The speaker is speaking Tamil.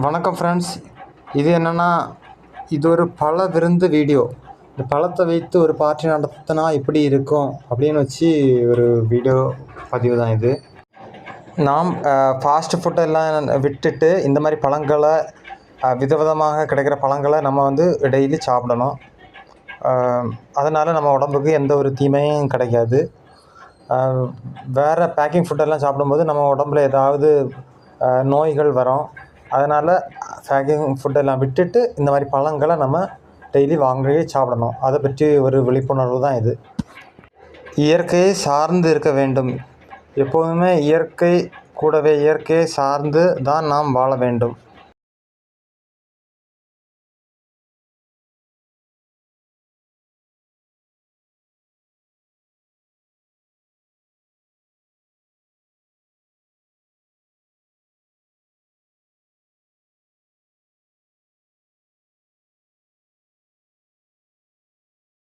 வணக்கம் ஃப்ரெண்ட்ஸ் இது என்னென்னா இது ஒரு பழ விருந்து வீடியோ இந்த பழத்தை வைத்து ஒரு பார்ட்டி நடத்தினா எப்படி இருக்கும் அப்படின்னு வச்சு ஒரு வீடியோ பதிவு தான் இது. நாம் ஃபாஸ்ட் ஃபுட்டெல்லாம் விட்டுட்டு இந்த மாதிரி பழங்களை விதவிதமாக கிடைக்கிற பழங்களை நம்ம வந்து டெய்லி சாப்பிடணும். அதனால் நம்ம உடம்புக்கு எந்த ஒரு தீமையும் கிடைக்காது. வேறு பேக்கிங் ஃபுட்டெல்லாம் சாப்பிடும்போது நம்ம உடம்புல ஏதாவது நோய்கள் வரும். அதனால் பேக்கிங் ஃபுட்டெல்லாம் விட்டுட்டு இந்த மாதிரி பழங்களை நம்ம டெய்லி வாங்கி சாப்பிடணும். அதை பற்றி ஒரு விழிப்புணர்வு தான் இது. இயற்கையை சார்ந்து இருக்க வேண்டும். எப்போதுமே இயற்கை கூடவே இயற்கையை சார்ந்து தான் நாம் வாழ வேண்டும்.